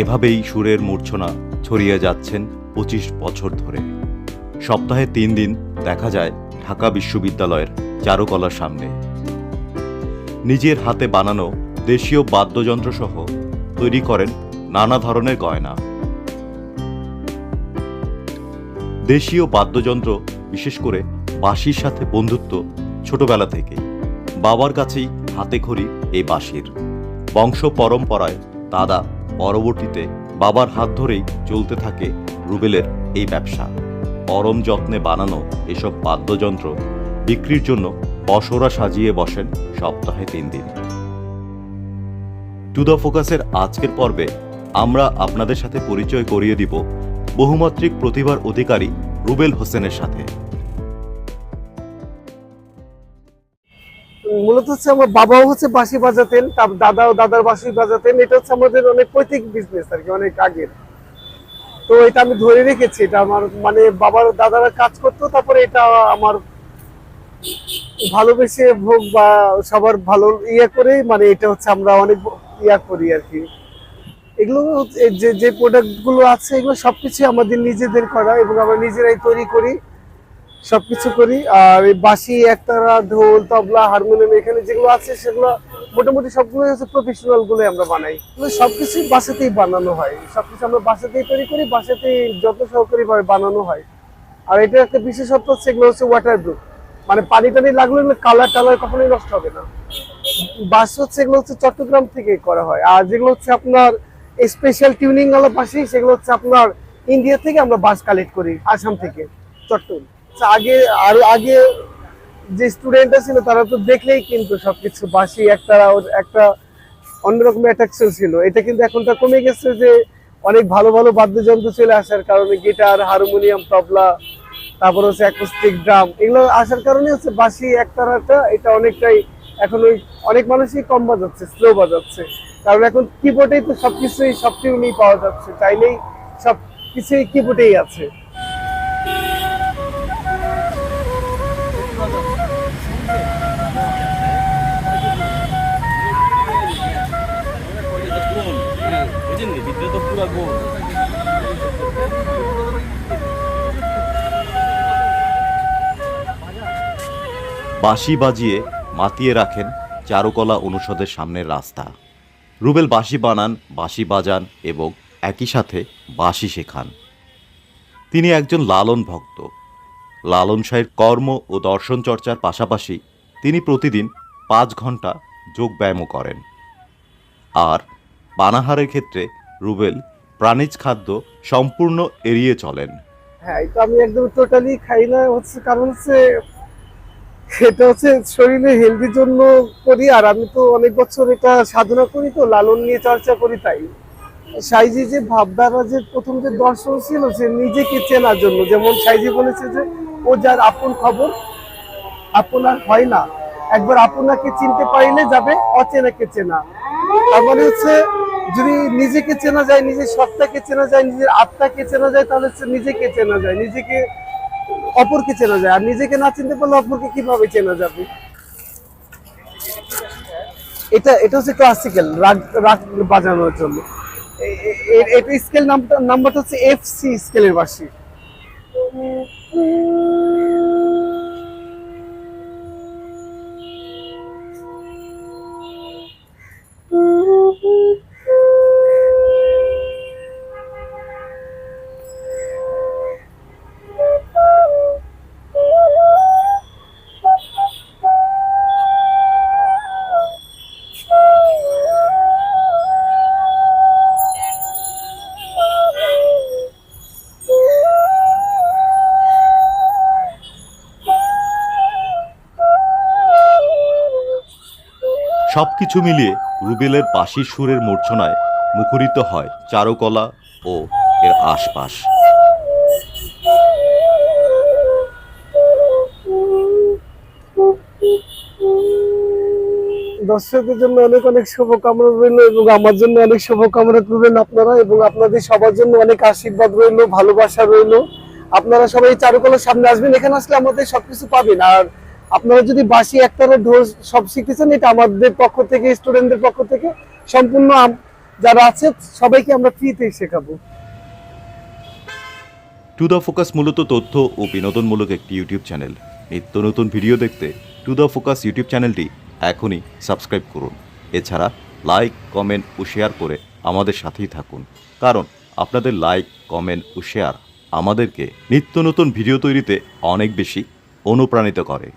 এভাবেই সুরের মূর্ছনা ছড়িয়ে যাচ্ছেন পঁচিশ বছর ধরে। সপ্তাহে তিন দিন দেখা যায় ঢাকা বিশ্ববিদ্যালয়ের চারুকলার সামনে। নিজের হাতে বানানো দেশীয় বাদ্যযন্ত্র সহ তৈরি করেন নানা ধরনের গয়না। দেশীয় বাদ্যযন্ত্র, বিশেষ করে বাঁশির সাথে বন্ধুত্ব ছোটবেলা থেকে বাবার কাছেই হাতে খড়ি এই বাঁশির। বংশ পরম্পরায় দাদা পরবর্তীতে বাবার হাত ধরেই চলতে থাকে রুবেলের এই ব্যবসা। পরম যত্নে বানানো এসব বাদ্যযন্ত্র বিক্রির জন্য বসরা সাজিয়ে বসেন সপ্তাহে তিন দিন। টু দ্য ফোকাসের আজকের পর্বে আমরা আপনাদের সাথে পরিচয় করিয়ে দিব বহুমাত্রিক প্রতিভার অধিকারী রুবেল হোসেনের সাথে। মূলত হচ্ছে আমার বাবাও হচ্ছে বাঁশি বাজাতেন, তার দাদাও দাদার বাঁশি বাজাতেন। এটা হচ্ছে আমাদের অনেক পৈতৃক বিজনেস আর কি, অনেক আগের। তো এটা আমি ধরে রেখেছি, এটা আমার মানে বাবার দাদারা কাজ করতো, তারপরে এটা আমার ভালোবেসে ভোগ বা সবার ভালো ইয়ে করে মানে এটা হচ্ছে আমরা অনেক ইয়া করি আর কি। এগুলো যে যে প্রোডাক্টগুলো আছে, এগুলো সবকিছু আমাদের নিজেদের করা এবং আমরা নিজেরাই তৈরি করি। সবকিছু করি, আর এই বাঁশি, একতারা, ঢোল, তবলা, হারমোনিয়াম, এখানে যেগুলো আছে সেগুলো মোটামুটি সবগুলো হচ্ছে প্রফেশনালগুলো আমরা বানাই। এগুলো সবকিছু বাসাতেই বানানো হয়। সবকিছু আমরা বাসাতেই তৈরি করি বাসাতেই যত সহকারী ভাবে বানানো হয়। আর এটা একটা বিশেষত্ব হচ্ছে, এগুলো হচ্ছে ওয়াটার প্রুফ মানে পানি টানি লাগলে কালার টালার কখনোই নষ্ট হবে না। বাস হচ্ছে, এগুলো হচ্ছে চট্টগ্রাম থেকে করা হয়। আর যেগুলো হচ্ছে আপনার স্পেশাল টিউনিং বাসি সেগুলো হচ্ছে আপনার ইন্ডিয়া থেকে আমরা বাস কালেক্ট করি, আসাম থেকে, চট্টগ্রাম। আগে, আর আগে যে স্টুডেন্টরা ছিল, তারা তো দেখলেই কিন্তু সবকিছু বাসি একটা একটা অন্যরকম অ্যাট্রাকশন ছিল এটা কিন্তু এখনটা কমে গেছে যে অনেক ভালো ভালো বাদ্যযন্ত্র চলে আসার কারণে গিটার হারমোনিয়াম তবলা, তারপর হচ্ছে অ্যাকোস্টিক ড্রাম এগুলো আসার কারণে হচ্ছে বাসি একতারাটা এটা অনেকটাই এখন ওই অনেক মানুষই কম বাজাচ্ছে স্লো বাজাচ্ছে। কারণ এখন কিবোর্ডেই তো সবকিছুই সব টিউনই পাওয়া যাচ্ছে, চাইলেই সব কিছুই কিবোর্ডেই আছে। বাঁশি বাজিয়ে মাতিয়ে রাখেন চারুকলা অনুষদের সামনের রাস্তা। রুবেল বাঁশি বানান, বাঁশি বাজান এবং একই সাথে বাঁশি শেখান। তিনি একজন লালন ভক্ত। লালন শাহের কর্ম ও দর্শন চর্চার পাশাপাশি তিনি প্রতিদিন পাঁচ ঘণ্টা যোগব্যায়ামও করেন। আর পানাহারের ক্ষেত্রে রুবেল প্রাণীজ খাদ্য সম্পূর্ণ এড়িয়ে চলেন। হ্যাঁ আমি একদম টোটালি খাই না। হচ্ছে কারণ হচ্ছে এটা হচ্ছে শরীরে হেলদির জন্য করি, আর আমি তো অনেক বছর এটা সাধনা করি তো, লালন নিয়ে চর্চা করি তাই। সাইজি যে ভাবধারা যে প্রথম যে দর্শন ছিল, সে নিজেকে চেনার জন্য। যেমন সাইজি বলেছে যে, ও যার আপন খবর আপনার হয় না। একবার আপনাকে চিনতে পারলে যাবে, অচেনাকে চেনা। তার মানে হচ্ছে, যদি নিজেকে চেনা যায়, নিজের সত্তাকে চেনা যায়, নিজের আত্মাকে চেনা যায়, তাহলে নিজেকে চেনা যায়। নিজেকে অপরকে চেনা যায়। আর নিজেকে না চিনতে পারলে অপরকে কীভাবে চেনা যাবে? এটা এটা হচ্ছে ক্লাসিক্যাল রাগ রাগ বাজানোর জন্য। এটা স্কেল নাম্বার নাম্বারটা হচ্ছে এফ সি স্কেলের বাসি সবকিছু মিলিয়ে রুবেলের বাঁশির সুরের মূর্ছনায় মুখরিত হয় চারুকলা ও এর আশপাশ। দর্শকদের জন্য অনেক অনেক শুভকামনা রইল এবং আমার জন্য অনেক শুভকামনা করবেন আপনারা এবং আপনাদের সবার জন্য অনেক আশীর্বাদ রইল, ভালোবাসা রইল। আপনারা সবাই চারুকলার সামনে আসবেন, এখানে আসলে আমাদের সবকিছু পাবেন। আর আপনারা যদি বাসি একতারা ঢোল সব শিখতেছেন এটা আমাদের পক্ষ থেকে স্টুডেন্টদের পক্ষ থেকে সম্পূর্ণ যারা আছে, সবাইকে আমরা ফ্রিতেই শেখাবো। টু দ্য ফোকাস মূলত তথ্য ও বিনোদনমূলক একটি ইউটিউব চ্যানেল নিত্য নতুন ভিডিও দেখতে টু দ্য ফোকাস ইউটিউব চ্যানেলটি এখনই সাবস্ক্রাইব করুন। এছাড়া লাইক কমেন্ট ও শেয়ার করে আমাদের সাথেই থাকুন। কারণ আপনাদের লাইক কমেন্ট ও শেয়ার আমাদেরকে নিত্য নতুন ভিডিও তৈরিতে অনেক বেশি অনুপ্রাণিত করে।